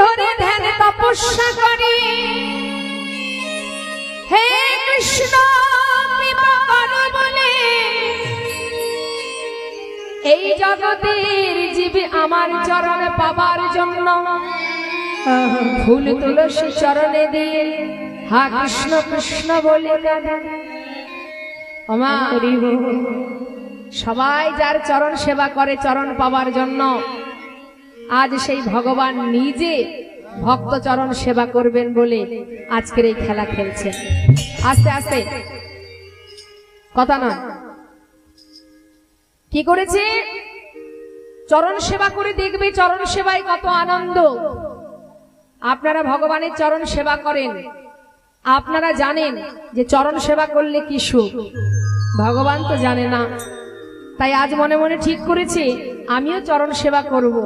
ধরে ধ্যান তপস্যা করে। হে কৃষ্ণ এই জগতের আমার চরণ পাবার জন্য। ফুল তুলসী চরণে দিয়ে হা কৃষ্ণ কৃষ্ণ বলে কাঁদে। আমা সবাই যার চরণ সেবা করে চরণ পাবার জন্য। আজ সেই ভগবান নিজে ভক্ত চরণ সেবা করবেন বলে আজকের এই খেলা খেলছেন আস্তে আস্তে। কথা না কি করেছে? চরণ সেবা করে দেখবে চরণ সেবায় কত আনন্দ। আপনারা ভগবানের চরণ সেবা করেন। আপনারা জানেন যে চরণ সেবা করলে কি সুখ। ভগবান তো জানে না। তাই আজ মনে মনে ঠিক করেছি, আমিও চরণ সেবা করব।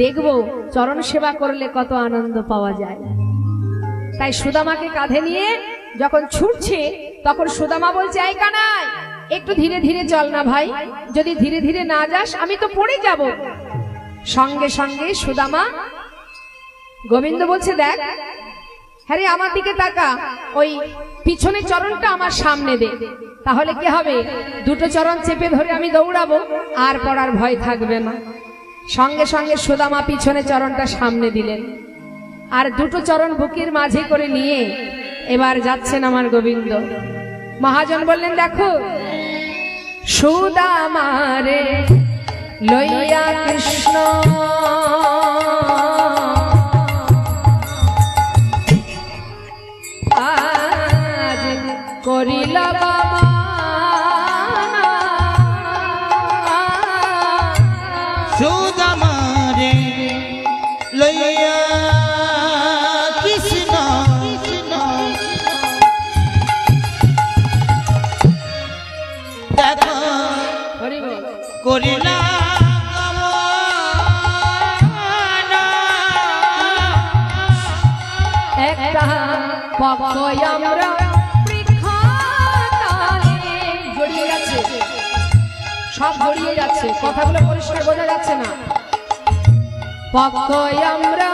দেখব, চরণ সেবা করলে কত আনন্দ পাওয়া যায়। তাই সুদামাকে কাঁধে নিয়ে যখন ছুটছে, তখন সুদামা বলছে, এই কানাই, একটু ধীরে ধীরে চল না ভাই, যদি ধীরে ধীরে না যাস, আমি তো পড়ে যাব। সঙ্গে সঙ্গে সুদামা গোবিন্দ বলছে, দেখ হ্যারে আমার দিকে তাকা, ওই পিছনে চরণটা আমার সামনে দে, তাহলে কি হবে? দুটো চরণ চেপে ধরে আমি দৌড়াবো, আর পড়ার ভয় থাকবে না। সঙ্গে সঙ্গে সুদামা পিছনে চরণটা সামনে দিলেন। আর দুটো চরণ বুকের মাঝে করে নিয়ে এবার যাচ্ছেন আমার গোবিন্দ। মহাজন বললেন, দেখো, সুদামারে লইয়া কৃষ্ণ পকয় আমরা জড়িয়ে যাচ্ছে সব জড়িয়ে যাচ্ছে কথাগুলো পরিষ্কার বোঝা যাচ্ছে না। পকয় আমরা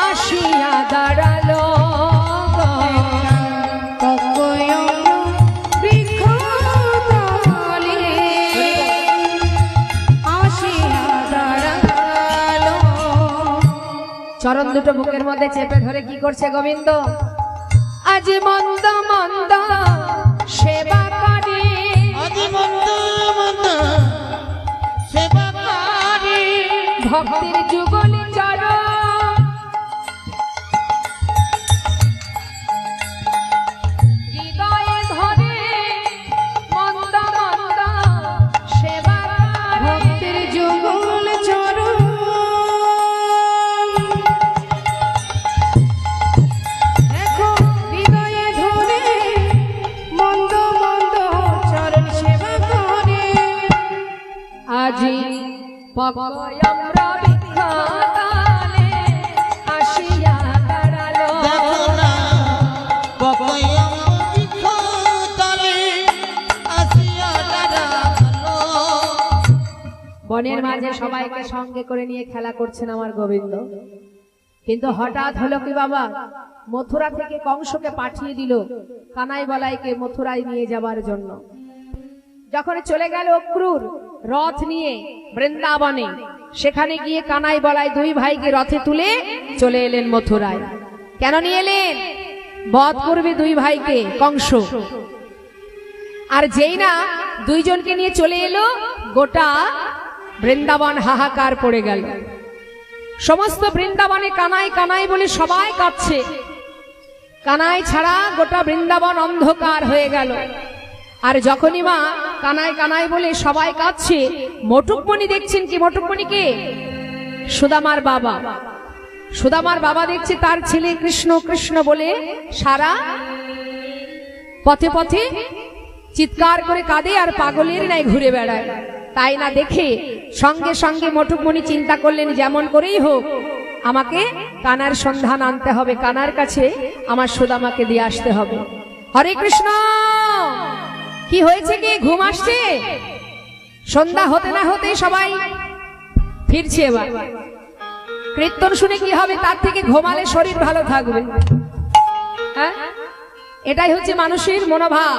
আসিয়া দাঁড়াল। চরণ দুটো বুকের মধ্যে চেপে ধরে কি করছে গোবিন্দ? আজ মন্দ মন্দ বনের মাঝে সবাইকে সঙ্গে করে নিয়ে খেলা করছেন আমার গোবিন্দ। কিন্তু হঠাৎ হলো কি বাবা? মথুরা থেকে কংসকে পাঠিয়ে দিল কানাই বলাইকে মথুরায় নিয়ে যাবার জন্য। যখন চলে গেল অক্রুর রথ নিয়ে বৃন্দাবনে সেখানে গিয়ে কানাই বলাই দুই ভাইকে রথে তুলে চলে এলেন মথুরায়। কেন নিয়ে এলেন? বধ করবে দুই ভাইকে কংস। আর যেই না দুইজনকে নিয়ে চলে এলো গোটা বৃন্দাবন হাহাকার পড়ে গেল। সমস্ত বৃন্দাবনে কানাই কানাই বলে সবাই কাঁদছে। কানাই ছাড়া গোটা বৃন্দাবন অন্ধকার হয়ে গেল। আর যখনই মা কানাই কানাই বলে সবাই কাঁদছে মটুকমণি দেখছেন কি মটুকমণিকে সুদামার বাবা। সুদামার বাবা দেখছে তার ছেলে কৃষ্ণ কৃষ্ণ বলে সারা পথে পথে চিৎকার করে কাঁদে আর পাগলের নাই ঘুরে বেড়ায়। তাই না দেখে সঙ্গে সঙ্গে মটুকমণি চিন্তা করলেন, যেমন করেই হোক, আমাকে কানার সন্ধান আনতে হবে, কানার কাছে আমার সুদামাকে দিয়ে আসতে হবে। হরে কৃষ্ণ! কি হয়েছে কি? ঘুম আসছে? সন্ধ্যা হতে না হতে সবাই ফিরছে এবার। কীর্তন শুনে কি হবে? তার থেকে ঘুমালে শরীর ভালো থাকবে। হ্যাঁ? এটাই হচ্ছে মানুষের মনোভাব।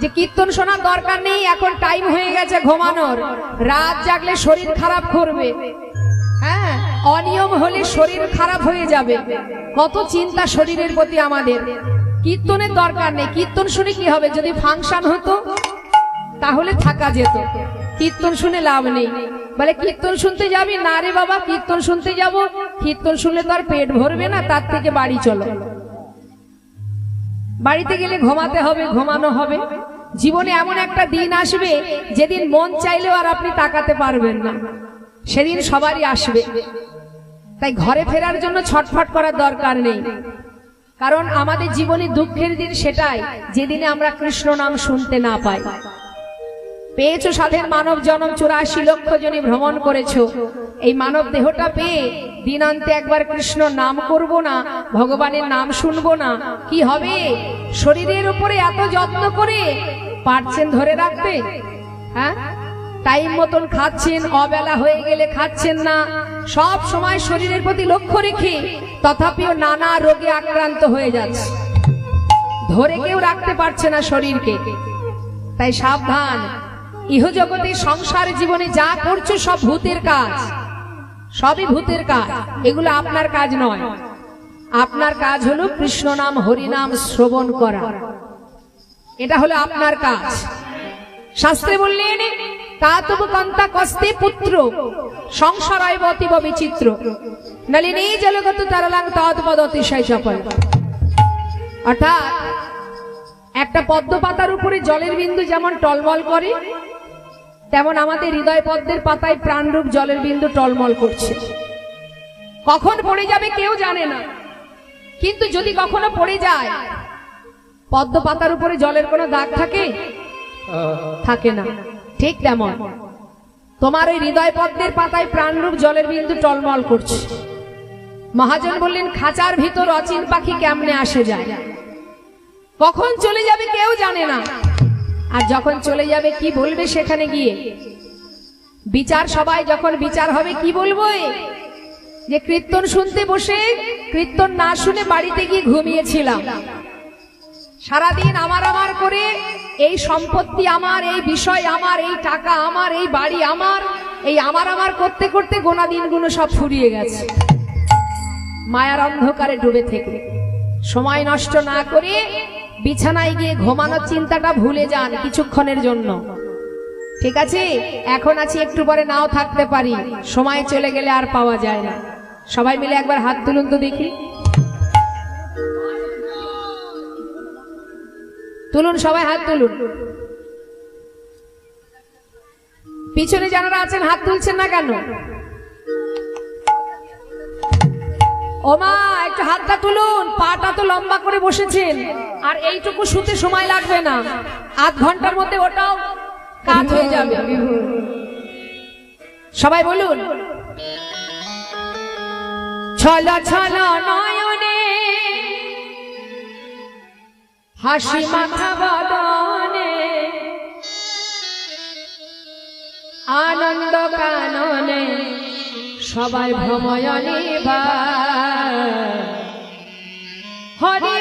যে কীর্তন শোনার দরকার নেই, এখন টাইম হয়ে গেছে ঘুমানোর। রাত জাগলে শরীর খারাপ করবে। হ্যাঁ অনিয়ম হলে শরীর খারাপ হয়ে যাবে। কত চিন্তা শরীরের প্রতি আমাদের। কীর্তনের দরকার নেই। কীর্তন শুনে কি হবে? যদি ফাংশন হতো, তাহলে থাকা যেত। কীর্তন শুনে লাভ নেই। বলে, কীর্তন শুনতে যাবি? না রে বাবা, কীর্তন শুনতে যাব। কীর্তন শুনলে তো আর পেট ভরবে না, তার থেকে বাড়ি চলো। বাড়িতে গেলে ঘুমাতে হবে, ঘুমানো হবে। জীবনে এমন একটা দিন আসবে, যেদিন মন চাইলেও আর আপনি তাকাতে পারবেন না। সেদিন সবারই আসবে। তাই ঘরে ফেরার জন্য ছটফট করার দরকার নেই। কারণ আমাদের জীবনে দুঃখের দিন সেটাই, যেদিনে আমরা কৃষ্ণ নাম শুনতে না পাই। পেয়েছ সাধের মানব জনম, চুরাশি লক্ষ জনী ভ্রমণ করেছ। এই মানব দেহটা পেয়ে দিনান্তে একবার কৃষ্ণ নাম করব না, ভগবানের নাম শুনব না। কি হবে? শরীরের উপরে এত যত্ন করে পারছেন ধরে রাখতে? হ্যাঁ? টাইম মতন খাচ্ছেন, অবেলা হয়ে গেলে খাচ্ছেন না। সব সময় শরীরের প্রতি লক্ষ্য রেখে তথাপিও নানা রোগে আক্রান্ত হয়ে যাচ্ছে। ধরে কেউ রাখতে পারছে না শরীরকে। তাই সাবধান ইহজগতে সংসার জীবনে যা করছ সব ভূতের কাজ। সবই ভূতের কাজ। এগুলো আপনার কাজ নয়। আপনার কাজ হলো কৃষ্ণ নাম, হরি নাম শ্রবণ করা। এটা হলো আপনার কাজ। শাস্ত্রে বললেন তাতব কন্তা কস্তে পুত্র, সংসারয় বতিব বিচিত্র। নলিনী জলগত তারলাং তৎপদ অতিশয় চপল অর্থাৎ, একটা পদ্ম পাতার উপরে জলের বিন্দু যেমন টলমল করে তেমন আমাদের হৃদয় পদ্মের পাতায় প্রাণরূপ জলের বিন্দু টলমল করছে। কখন পড়ে যাবে কেউ জানে না। কিন্তু যদি কখনো পড়ে যায়, পদ্ম পাতার উপরে জলের কোনো দাগ থাকে? থাকে না। ঠিক তেমন। তোমার ওই হৃদয় পদ্মের পাতায় প্রাণরূপ জলের বিন্দু টলমল করছে। মহাজন বললেন, খাঁচার ভিতর অচিন পাখি কেমনে আসে যায়? কখন চলে যাবে কেউ জানে না। আর যখন চলে যাবে, কি বলবে সেখানে গিয়ে? বিচার সবাই যখন বিচার হবে, কি বলব যে কীর্তন শুনতে বসে, কীর্তন না শুনে বাড়িতে গিয়ে ঘুমিয়েছিলাম। সারাদিন আমার আমার করে, এই সম্পত্তি আমার, এই বিষয় আমার, এই টাকা আমার, এই বাড়ি আমার, এই আমার আমার করতে করতে গোনা দিনগুলো সব ফুরিয়ে গেছে। মায়ার অন্ধকারে ডুবে থেকে। সময় নষ্ট না করে বিছানায় গিয়ে ঘুমানোর চিন্তাটা ভুলে যান কিছুক্ষণের জন্য। ঠিক আছে? এখন আছি, একটু পরে নাও থাকতে পারি। সময় চলে গেলে আর পাওয়া যায় না। সবাই মিলে একবার হাত তুলুন তো দেখি। তুলুন, সবাই হাত তুলুন। পিছনে যারা আছেন, হাত তুলছেন না কেন? ওমা, একটু হাতটা তুলুন, পাটা তো লম্বা করে বসেছেন। আর এইটুকু শুতে সময় লাগবে না। আধ ঘণ্টার মধ্যে ওটাও কাজ হয়ে যাবে। সবাই বলুন। ছল ছল নয়নে হাসি মাথা বদনে আনন্দ কাননে সবাই ভ্রময়নি বা হরি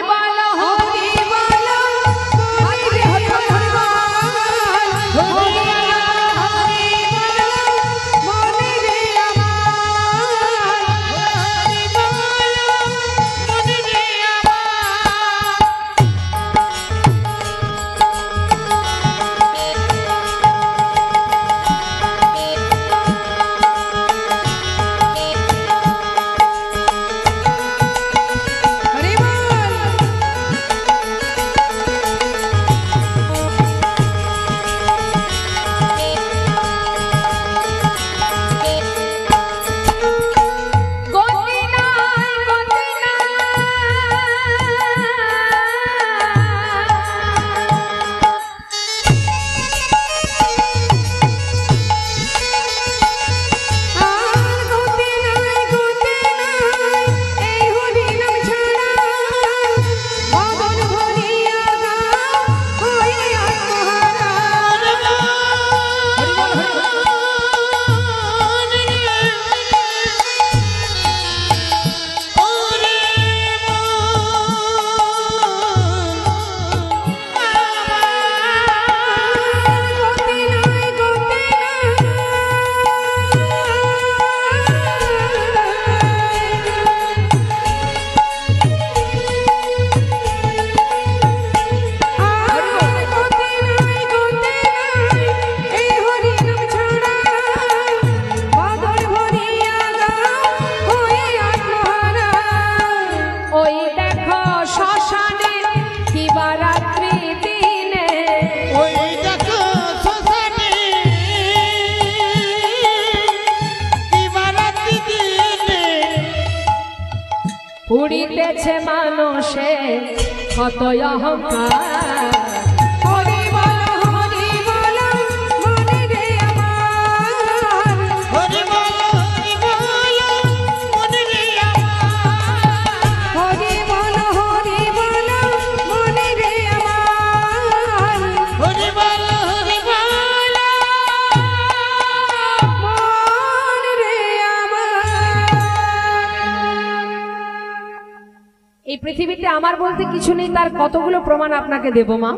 আমার বলতে কিছু নেই, তার কতগুলো প্রমাণ আপনাকে দেব মা?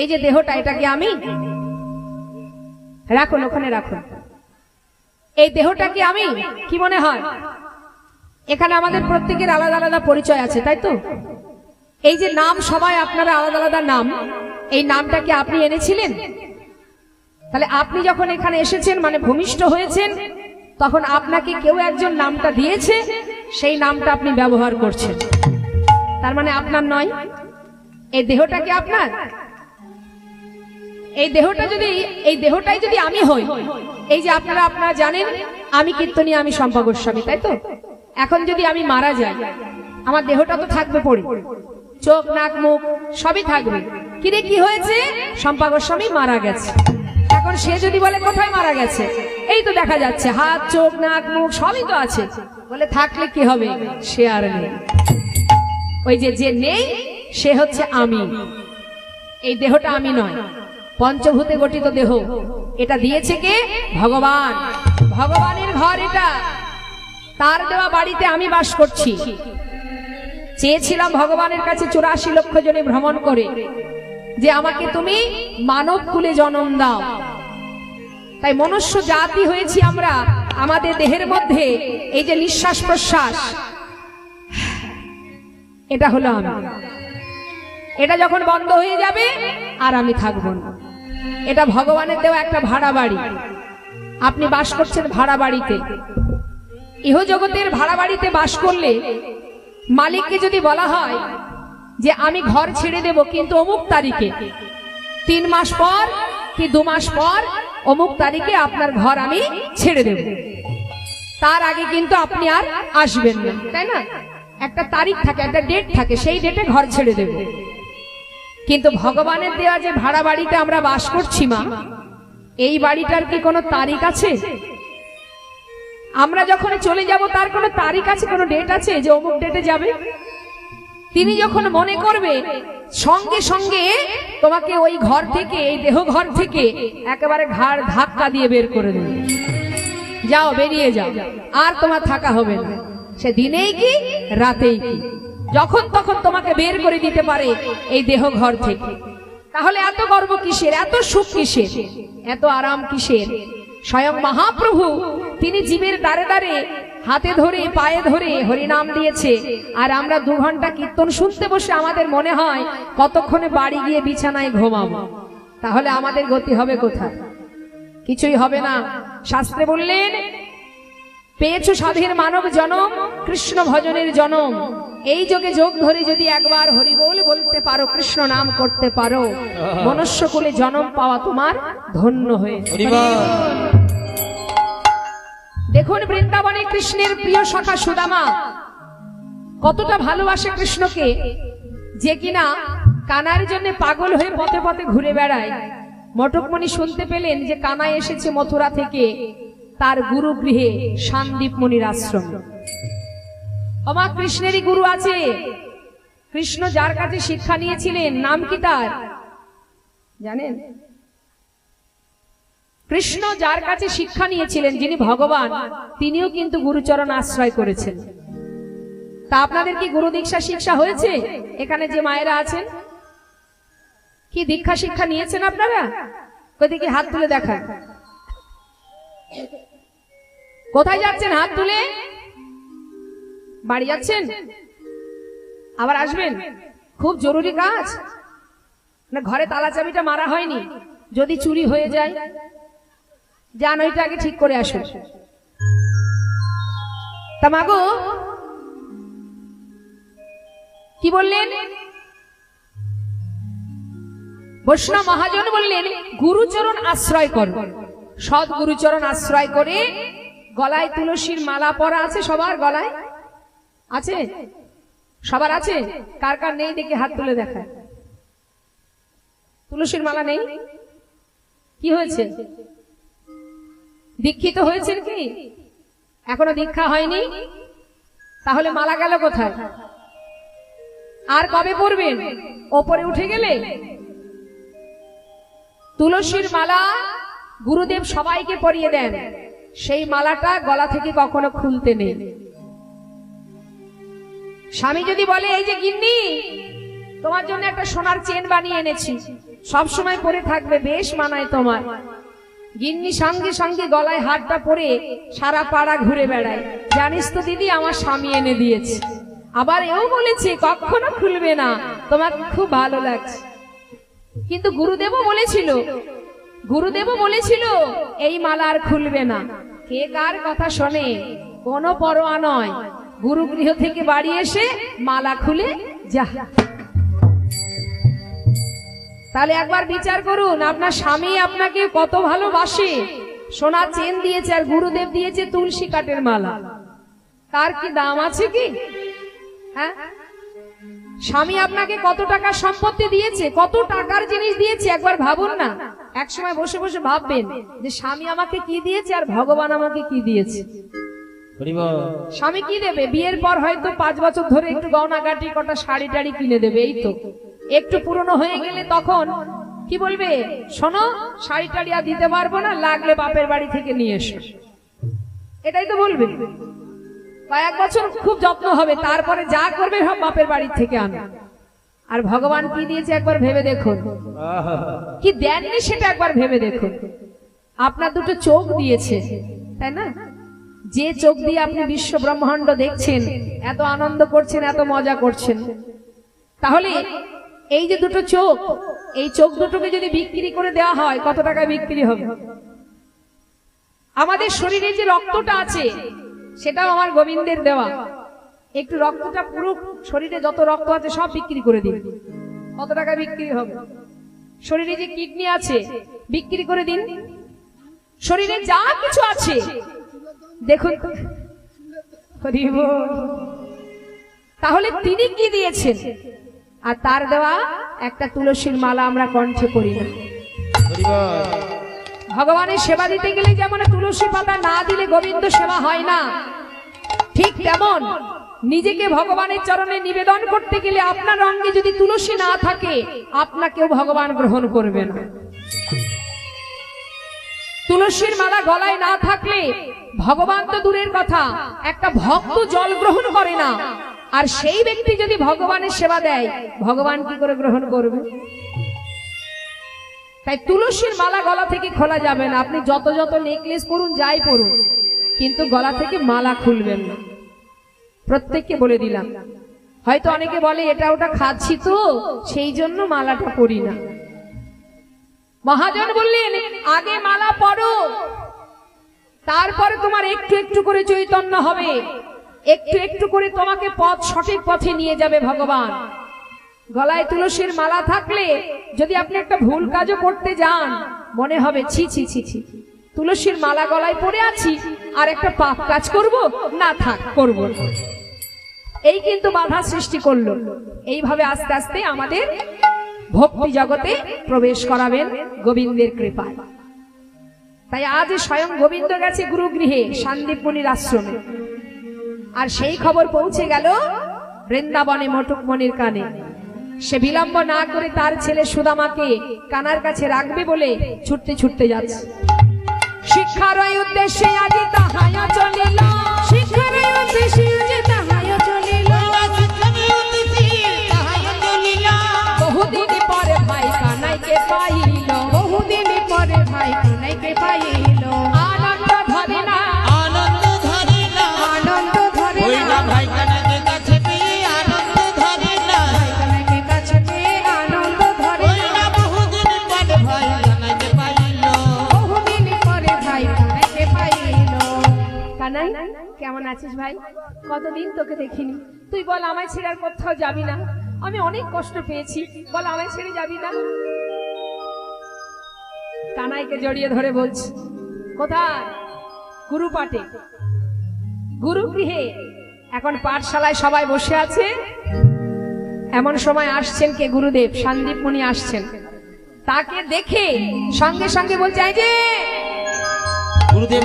এই যে দেহটা, এটা কি আমি? রাখুন, ওখানে রাখুন। এই দেহটা কি আমি? কি মনে হয়? এখানে আমাদের প্রত্যেকের আলাদা আলাদা পরিচয় আছে, তাই তো? এই যে নাম, সবাই আপনারা আলাদা আলাদা নাম। এই নামটা কি আপনি এনেছিলেন? তাহলে আপনি যখন এখানে এসেছেন মানে ভূমিষ্ঠ হয়েছেন, তখন আপনাকে কেউ একজন নামটা দিয়েছে, সেই নামটা আপনি ব্যবহার করছেন। তার মানে আপনার নয়? এই দেহটা কি আপনার? এই দেহটা যদি, এই দেহটাই যদি আমি হই, এই যে আপনারা আপনারা জানেন, আমি কীর্তনী আমি শম্পা গোস্বামী তাই তো? এখন যদি আমি মারা যাই, আমার দেহটা তো থাকবে পড়ি। চোখ, নাক, মুখ, সবই থাকবে। কিরে, কি হয়েছে? শম্পা গোস্বামী মারা গেছে। এখন সে যদি বলে, কোথায় মারা গেছে? এই তো দেখা যাচ্ছে। হাত, চোখ, নাক, মুখ, সবই তো আছে। বলে, থাকলে কি হবে? সে আর নেই। ওই যে যে নেই, সে হচ্ছে আমি। এই দেহটা আমি নয়, পঞ্চভূতে গঠিত দেহ। এটা দিয়েছে কে? ভগবান। ভগবানের ঘর এটা। তার দেওয়া বাড়িতে আমি বাস করছি। চেয়েছিলাম ভগবানের কাছে চুরাশি লক্ষ জনে ভ্রমণ করে যে আমাকে তুমি মানব কুলে জন্ম দাও। তাই মনুষ্য জাতি হয়েছি আমরা। আমাদের দেহের মধ্যে এই যে নিঃশ্বাস প্রশ্বাস এটা হলো আমি। এটা যখন বন্ধ হয়ে যাবে, আর আমি থাকব না। এটা ভগবানের দেওয়া একটা ভাড়া বাড়ি। আপনি বাস করছেন ভাড়া বাড়িতে। ইহজগতের ভাড়া বাড়িতে বাস করলে মালিককে যদি বলা হয় যে, আমি ঘর ছেড়ে দেব কিন্তু অমুক তারিখে। তিন মাস পর কি দু মাস পর অমুক তারিখে আপনার ঘর আমি ছেড়ে দেব। তার আগে কিন্তু আপনি আর আসবেন না। তাই না? একটা তারিখ থাকে, একটা ডেট থাকে, সেই ডেটে ঘর ছেড়ে দেব। কিন্তু ভগবানের দেওয়া যে ভাড়া বাড়িতে আমরা বাস করছি মা, এই বাড়িটার কি কোনো তারিখ আছে? আমরা যখন চলে যাব, তার কোনো তারিখ আছে, কোনো ডেট আছে যে অমুক ডেটে যাবে? তিনি যখন মনে করবে, সঙ্গে সঙ্গে তোমাকে ওই ঘর থেকে, এই দেহ ঘর থেকে একেবারে ঘাড় ধাক্কা দিয়ে বের করে দেবে। যাও, বেরিয়ে যাও। আর তোমার থাকা হবে না। সে দিনেই কি? রাতেই কি? যখন তখন তোমাকে বের করে দিতে পারে এই দেহ ঘর থেকে। তাহলে এত গর্ব কিসের? এত সুখ কিসের? এত আরাম কিসের? স্বয়ং মহাপ্রভু তিনি জীবের দ্বারে দ্বারে হাতে ধরে, পায়ে ধরে হরিনাম দিয়েছে। আর আমরা দু ঘণ্টা কীর্তন শুনতে বসে আমাদের মনে হয় কতক্ষণে বাড়ি গিয়ে বিছানায় ঘুমাবো। তাহলে আমাদের গতি হবে কোথায়? কিছুই হবে না। শাস্ত্রে বললেন পেয়েছ সাধের মানব জনম, কৃষ্ণ ভজনের জনম। এই যোগে যোগ ধরে যদি একবার হরিবোল বলতে পারো, কৃষ্ণ নাম করতে পারো মনুষ্য কুলে জনম পাওয়া তোমার ধন্য হয়েছে। দেখুন বৃন্দাবনে কৃষ্ণের প্রিয় সখা সুদামা, কতটা ভালোবাসে কৃষ্ণকে, যে কিনা কানার জন্য পাগল হয়ে পথে পথে ঘুরে বেড়ায়। মটকমণি শুনতে পেলেন যে কানায় এসেছে মথুরা থেকে। তার গুরু গৃহে সান্দীপ মুনির আশ্রম। আমার কৃষ্ণেরই গুরু আছে। কৃষ্ণ যার কাছে শিক্ষা নিয়েছিলেন, নাম কি তার? জানেন? কৃষ্ণ যার কাছে শিক্ষা নিয়েছিলেন, যিনি ভগবান, তিনিও কিন্তু গুরুচরণ আশ্রয় করেছেন। তা আপনাদের কি গুরু দীক্ষা শিক্ষা হয়েছে? এখানে যে মায়েরা আছেন, কি দীক্ষা শিক্ষা নিয়েছেন আপনারা? ওদিকে হাত তুলে দেখান। কোথায় যাচ্ছেন? হাত তুলে। বাড়ি যাচ্ছেন? আবার আসবেন? খুব জরুরি কাজ। না, ঘরে তালা চাবিটা মারা হয়নি। যদি চুরি হয়ে যায়, যান, ওইটা আগে ঠিক করে আসুন। তা মাগো, কি বললেন? বৈষ্ণব মহাজন বললেন, গুরুচরণ আশ্রয় কর। সৎ গুরুচরণ আশ্রয় করে গলায় তুলসীর মালা পরা আছে সবার গলায়? আছে? সবার আছে? কার কার নেই দেখে হাত তুলে দেখা তুলসীর মালা নেই? কি হয়েছে? দীক্ষিত হয়েছেন কি? এখনও দীক্ষা হয়নি? তাহলে মালা গেল কোথায়? আর কবে পড়বেন ওপরে উঠে গেলে? তুলসীর মালা গুরুদেব সবাইকে পরিয়ে দেন। সেই মালাটা গলা থেকে কখনো খুলতে নেই। স্বামী যদি বলে, এই যে গিন্নি, তোমার জন্য একটা সোনার চেন বানিয়ে এনেছি। সব সময় পরে থাকবে, বেশ মানায় তোমার। গিন্নি সঙ্গে সঙ্গে গলায় হাতটা পরে সারা পাড়া ঘুরে বেড়ায়। জানিস তো দিদি, আমার স্বামী এনে দিয়েছে। আবার এও বলেছে, কখনো খুলবে না। তোমাকে খুব ভালো লাগছে। কিন্তু গুরুদেবও বলেছিল গুরুদেবও বলেছিল, এই মালা আর খুলবে না। কে কার কথা শোনে? কোনো পরোয়া নয়। গুরু গৃহ থেকে বাড়ি এসে মালা খুলে যা। তাহলে একবার বিচার করুন, আপনার স্বামী আপনাকে কত ভালোবাসে? সোনার চেন দিয়েছে আর গুরুদেব দিয়েছে তুলসী কাঠের মালা। কার কি দাম আছে কি? হ্যাঁ? স্বামী আপনাকে কত টাকার সম্পত্তি দিয়েছে? কত টাকার জিনিস দিয়েছে? একবার ভাবুন না। এক সময় বসে বসে ভাববেন যে স্বামী আমাকে কি দিয়েছে আর ভগবান আমাকে কি দিয়েছে। স্বামী কি দেবে? বিয়ের পর হয়তো পাঁচ বছর ধরে একটু গহনাগাটি কটা শাড়ি টাড়ি কিনে দেবে এই তো। একটু পুরনো হয়ে গেলে তখন কি বলবে? শোনো শাড়ি টাড়ি আর দিতে পারব না লাগলে বাপের বাড়ি থেকে নিয়ে এসো। এটাই তো বলবে। কয়েক বছর খুব যত্ন হবে তারপরে যা করবে সব বাপের বাড়ির থেকে আনা। আর ভগবান কি দিয়েছে একবার ভেবে দেখুন। কি দেননি সেটা একবার ভেবে দেখুন। আপনার দুটো চোখ দিয়েছে তাই না? যে চোখ দিয়ে আপনি বিশ্ব ব্রহ্মাণ্ড দেখছেন এত আনন্দ করছেন এত মজা করছেন। তাহলে এই যে দুটো চোখ এই চোখ দুটোকে যদি বিক্রি করে দেওয়া হয় কত টাকায় বিক্রি হবে? আমাদের শরীরে যে রক্তটা আছে সেটাও আমার গোবিন্দের দেওয়া। একটু রক্তটা পুরো শরীরে যত রক্ত আছে সব বিক্রি করে দিন। কত টাকা বিক্রি হবে? শরীরে যে কিডনি আছে, বিক্রি করে দিন। শরীরে যা কিছু আছে। দেখুন। তাহলে তিনি কি দিয়েছেন? আর তার দেওয়া একটা তুলসীর মালা আমরা কণ্ঠে করি না ভগবানের সেবা দিতে গেলে যেমন তুলসী পাতা না দিলে গোবিন্দ সেবা হয় না। ঠিক তেমন নিজেকে ভগবানের চরণে নিবেদন করতে গেলে আপনার অঙ্গে যদি তুলসী না থাকে, আপনাকেও ভগবান গ্রহণ করবে না। তুলসীর মালা গলায় না থাকলে ভগবান তো দূরের কথা, একটা ভক্ত জল গ্রহণ করে না। আর সেই ব্যক্তি যদি ভগবানের সেবা দেয়, ভগবান কি করে গ্রহণ করবে? তাই তুলসীর মালা গলা থেকে খোলা যাবে না। আপনি যত যত নেকলেস পরুন, যাই পরুন, কিন্তু গলা থেকে মালা খুলবেন না। প্রত্যেককে বলে দিলাম। হয়তো অনেকে বলে, এটা ওটা খাচ্ছি তো, সেই জন্য মালাটা পরি না। মহাজন বললেন, আগে মালা পরো, তারপরে তোমার একটু একটু করে চৈতন্য হবে। একটু একটু করে তোমাকে পথ, সঠিক পথে নিয়ে যাবে ভগবান। গলায় তুলসীর মালা থাকলে যদি আপনি একটা ভুল কাজও করতে যান, মনে হবে, ছি ছি ছি ছি। তুলসীর মালা গলায় পড়ে আছি, আর একটা পাপ কাজ করব? না, থাক, করব। এই কিন্তু বাধা সৃষ্টি করল। এইভাবে আস্তে আস্তে আমাদের ভক্তি জগতে প্রবেশ করাবেন গোবিন্দের কৃপায়। তাই আজ স্বয়ং গোবিন্দ গেছে গুরুগৃহে সন্দীপ মুনির আশ্রমে। আর সেই খবর পৌঁছে গেল বৃন্দাবনে মটুকমণির কানে। সে বিলম্ব না করে তার ছেলে সুদামাকে কানার কাছে রাখবে বলে ছুটতে ছুটতে যাচ্ছে। শিক্ষার উদ্দেশ্যে আজি তাহায়া চলিল। শিক্ষার উদ্দেশ্যে তাহায়া পাইল বহুদিন পরে ভাই কানাইকে পাইল। আনন্দ ধরে না। আনন্দ ধরে না। আনন্দ ধরে না। ভাই কানাকে কাছে পেয়ে আনন্দ ধরে না। কানাইকে কাছে পেয়ে আনন্দ ধরে না। বহুদিন পরে ভাই কানাকে পাইল। বহুদিন পরে ভাই কানাইকে পাইল। কানাই কেমন আছিস ভাই? কতদিন তোকে দেখিনি। তুই বল আমায় ছেড়ে আর কোথাও যাবি না। আমি অনেক কষ্ট পেয়েছি। বল আমায় ছেড়ে যাবি না? কানাইকে জড়িয়ে ধরে বলছি কোথায়? গুরু পাটে গুরু গৃহে। এখন পাঠশালায় সবাই বসে আছে। এমন সময় আসছেন কে গুরুদেব? সন্দীপ মুনি আসছেন। তাকে দেখে সঙ্গে সঙ্গে বলছে এই যে! গুরুদেব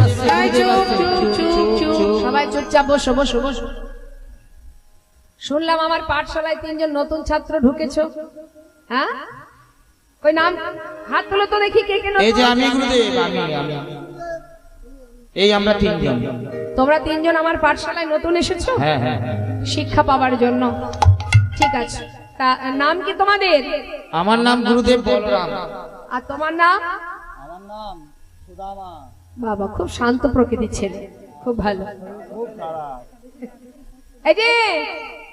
সবাই চুপচাপ বসো বসো বসো। শুনলাম আমার পাঠশালায় তিনজন নতুন ছাত্র ঢুকেছো। হ্যাঁ? ওই নাম? হাত তুলো তো দেখি কে কে এই যে আমি গুরুদেব আমি আমি এই আমরা তিনজন। তোমরা তিনজন আমার পাঠশালায় নতুন এসেছ? হ্যাঁ হ্যাঁ হ্যাঁ। শিক্ষা পাওয়ার জন্য। ঠিক আছে। তা নাম কি তোমাদের? আমার নাম গুরুদেব বলরাম। আর তোমার নাম? আমার নাম সুদামা। বাবা খুব শান্ত প্রকৃতির ছেলে। খুব ভালো। খুব খারাপ। এই যে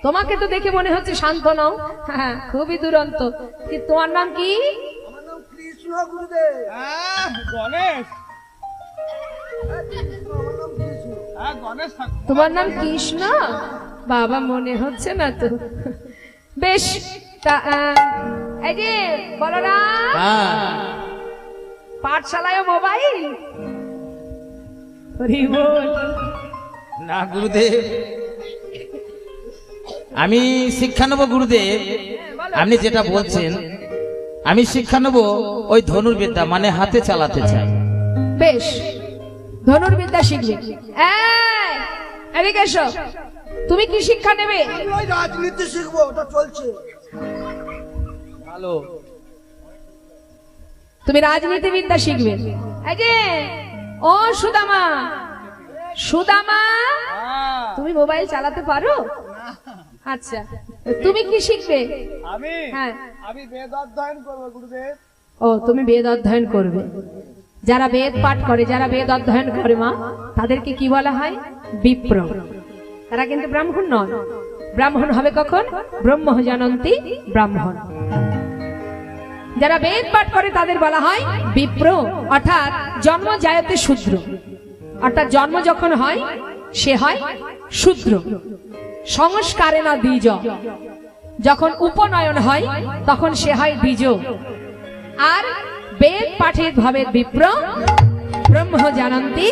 তোমাকে তো দেখে মনে হচ্ছে শান্ত নাও। হ্যাঁ খুবই দুরন্ত। কি তোমার নাম কি? হ্যাঁ গণেশ। আমার নাম কৃষ্ণ। হ্যাঁ গণেশ ঠাকুর। তোমার নাম কৃষ্ণ? বাবা মনে হচ্ছে না তো। বেশ এই যে বলো না হ্যাঁ। পাঠশালায় মোবাইল? না গুরুদেব। আমি শিক্ষা নেব গুরুদেব। আপনি যেটা বলছেন আমি শিক্ষা নেব ওই ধনুর্বিদ্যা মানে হাতে চালাতে চাই। বেশ ধনুর্বিদ্যা শিখবে এদিকে এসো। তুমি কি শিক্ষা নেবে? রাজনীতি শিখব ওটা চলছে। ভালো। তুমি রাজনীতিবিদ্যা শিখবে। এই যে ও সুদামা। সুদামা হ্যাঁ। তুমি মোবাইল চালাতে পারো? আচ্ছা তুমি কি শিখবে? আমি? হ্যাঁ। আমি বেদ অধ্যয়ন করব গুরুদেব। ও তুমি বেদ অধ্যয়ন করবে। যারা বেদ পাঠ করে যারা বেদ অধ্যয়ন করে মা তাদেরকে কি বলা হয়? বিপ্র। তারা কিন্তু ব্রাহ্মণ নয়। ব্রাহ্মণ হবে কখন? ব্রহ্ম জানন্তি ব্রাহ্মণ। যারা বেদ পাঠ করে তাদের বলা হয় বিপ্র। অর্থাৎ জন্ম জায়তে শূদ্র। অর্থাৎ জন্ম যখন হয় সে হয় শূদ্র। সংস্কারে না দ্বিজ। যখন উপনয়ন হয়, তখন সে হয় দ্বিজ। আর বেদ পাঠে ভাবে বিপ্র ব্রহ্ম জানন্তি